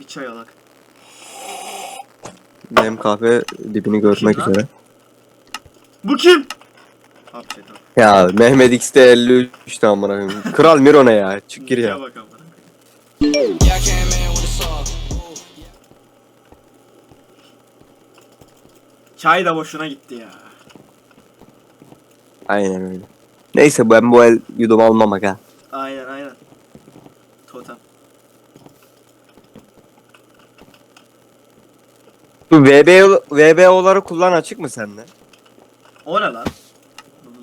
Bir çay alak. Benim kahve dibini görmek Kim lan? üzere. Bu kim? Hapset abi. Ya Mehmet X'te 53 tane amına koyayım. Kral Miro ne ya? Çık gir ya. bak amına. Yeah, I came in with a saw. Çay da boşuna gitti ya. Aynen öyle. Neyse ben bu el yudum almam aga. Aynen aynen. Totem. Bu VB VBO'ları kullan açık mı sende? O ne lan?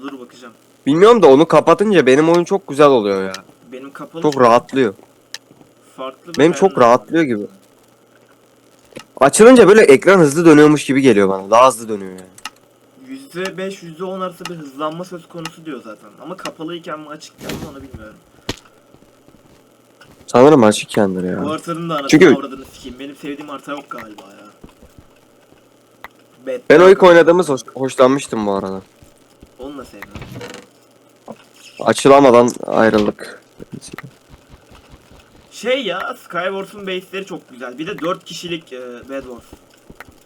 Dur bakacağım. Bilmiyorum da onu kapatınca benim oyun çok güzel oluyor ya. Benim kapalı. Çok rahatlıyor. Farklı bir Benim çok ayarlar var. rahatlıyor gibi. Açılınca böyle ekran hızlı dönüyormuş gibi geliyor bana. Daha hızlı dönüyor yani. %5 %10 arası bir hızlanma söz konusu diyor zaten. Ama kapalıyken mi açıkken mi onu bilmiyorum. Sanırım açık kendir ya. Bu haritanın da anasını Çünkü- avradını sikeyim. Benim sevdiğim harita yok galiba ya. Bet Ben o ilk oynadığımız hoş- hoşlanmıştım bu arada. Onu da sevmem. Açılamadan ayrılık. Şey ya Skywars'un base'leri çok güzel. Bir de 4 kişilik e, Bed Wars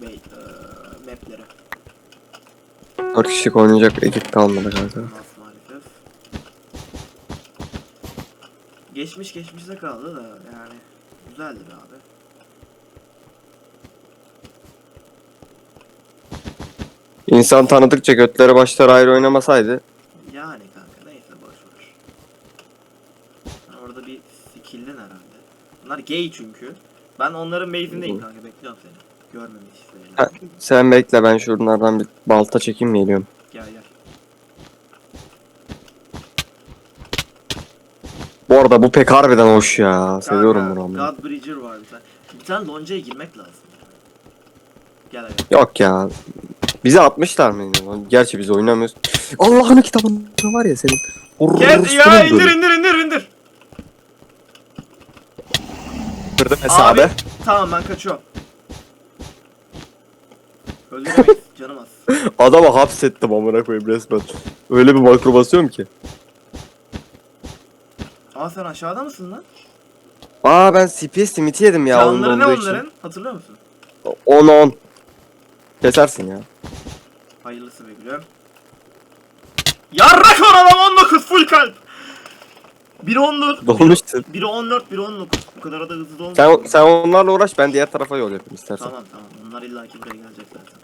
base, e, mapleri. 4 kişilik oynayacak ekip kalmadı maalesef. Geçmiş geçmişte kaldı da yani güzeldir abi. İnsan tanıdıkça götleri başlar ayrı oynamasaydı. Yani kanka neyse boş ver. Orada bir sikildin herhalde. Bunlar gay çünkü. Ben onların base'indeyim kanka bekliyorum seni. Görmemiş. Ha. Sen bekle ben şuradan bir balta çekeyim geliyorum. Gel gel. Bu arada bu pek harbiden hoş ya. Seviyorum bunu ama. God Bridger var bir tane. Bir tane loncaya girmek lazım. Gel gel. Yok ya. Bize atmışlar mı? Gerçi biz oynamıyoruz. Allah'ın kitabında var ya senin. Gel ya indir indir indir indir. Kırdım hesabı. Abi tamam ben kaçıyorum. Öldüremeyiz canım az. Adamı hapsettim amına koyayım resmen. Öyle bir makro basıyorum ki. Aa sen aşağıda mısın lan? Aa ben CPS limiti yedim ya Canları ne onların? Hatırlıyor musun? 10 10. Kesersin ya. Hayırlısı be gülüm. Yarrak var adam 19 full kalp. Biri 14. Dolmuştur. Biri 14, biri 19. Bu kadar da hızlı olmuyor. Sen sen onlarla uğraş ben diğer tarafa yol yapayım istersen. Tamam tamam. Onlar illaki buraya gelecek zaten.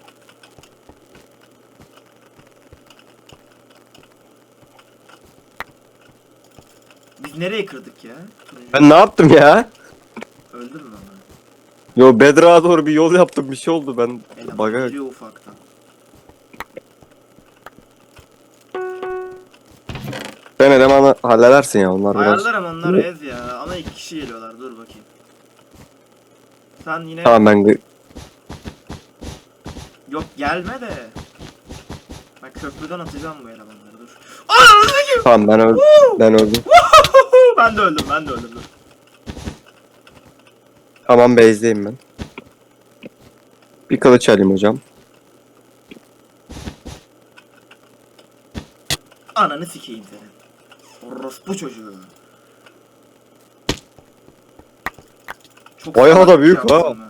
Biz nereye kırdık ya? Ben ne yaptım ya? Öldün mü onu? Yo Bedrock'a doğru bir yol yaptım bir şey oldu ben Eleman baga ufaktan. Sen elemanı halledersin ya onlar biraz. Ayarlarım onlar ez ya ama iki kişi geliyorlar dur bakayım. Sen yine Tamam ben yok gelme de. Ben köprüden atacağım bu elemanları dur. Ananı sikeyim! tamam ben öldüm. Ben öldüm. ben de öldüm ben de öldüm dur. Tamam base'deyim ben. Bir kılıç alayım hocam. Ananı sikeyim senin. Orospu çocuğu. Çok Bayağı salak da bir büyük şey ha. yaptın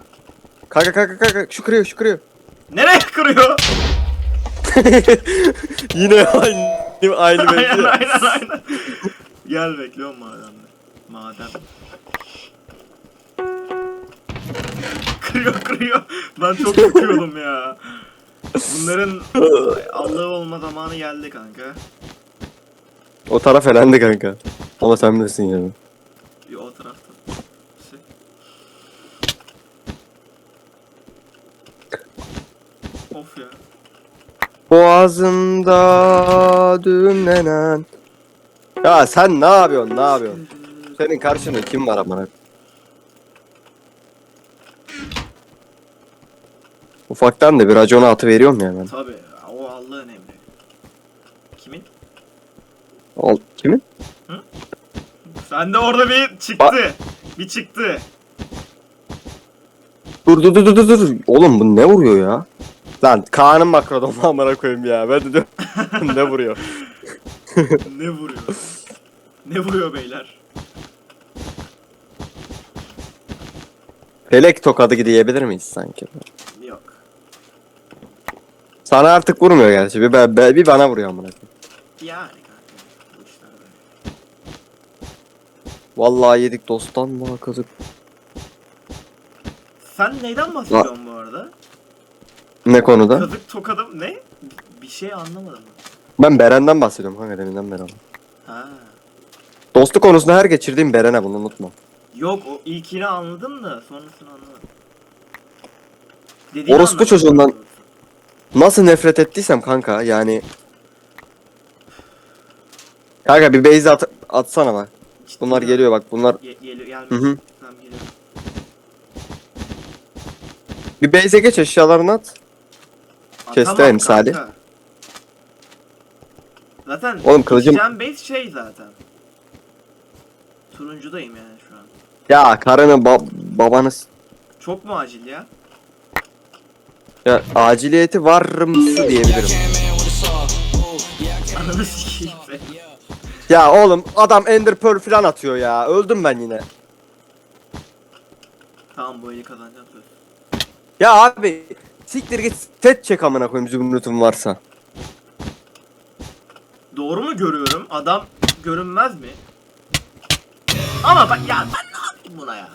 Kanka kanka kanka şu kırıyor şu kırıyor. Nereye kırıyor? Yine aynı aynı aynen benziyor. aynen aynen. Gel bekliyorum mademde. Madem. kırıyor kırıyor. Ben çok sıkıyordum ya. Bunların Allah'ı olma zamanı geldi kanka. O taraf elendi kanka. Ama sen bilirsin yani. Yo o tarafta. Şey. Of ya. Boğazımda düğümlenen. Ya sen ne yapıyorsun ne yapıyorsun? Senin karşında kim var amına? Ufaktan da bir racona atı veriyorum ya ben. Tabi o Allah'ın emri. Al, kimin? Sen de orada bir çıktı. Bir çıktı. Dur dur dur dur dur dur. Oğlum bu ne vuruyor ya? Lan Kaan'ın makrodomu amına koyayım ya. Ben de diyorum ne vuruyor? ne vuruyor? ne vuruyor beyler? Pelek tokadı diyebilir miyiz sanki? Yok. Sana artık vurmuyor gerçi. Bir, ben- ben- bir bana vuruyor amına koyayım. Yani kanka. Bu işler böyle. Vallahi yedik dosttan mı kazık. Sen neyden bahsediyorsun bu arada? Ne konuda? Kazık tokadım ne? Bir şey anlamadım. Ben Beren'den bahsediyorum kanka deminden beri. ama. Ha. Dostluk konusunda her geçirdiğim Beren'e bunu unutma. Yok o ilkini anladım da sonrasını anlamadım. Dediğini Orospu anladım. çocuğundan- Nasıl nefret ettiysem kanka yani. Kanka bir base at atsana bak. Bunlar geliyor bak bunlar. Ge- geliyor gelmiş. Hı hı. Tamam geliyor. Bir base'e geç eşyalarını at. Atamam emsali. kanka. Zaten Oğlum kılıcım- gideceğim base şey zaten. Turuncudayım yani şu an. Ya karını ba- babanı s- Çok mu acil ya? ya aciliyeti Yeah, I diyebilirim. Ananı sikeyim. Ya oğlum adam Ender Pearl falan atıyor ya. Öldüm ben yine. Tamam bu eli kazanacağım söz. Ya abi siktir git set çek amına koyayım zümrütüm varsa. Doğru mu görüyorum? Adam görünmez mi? Ama bak ya ben ne yapayım buna ya?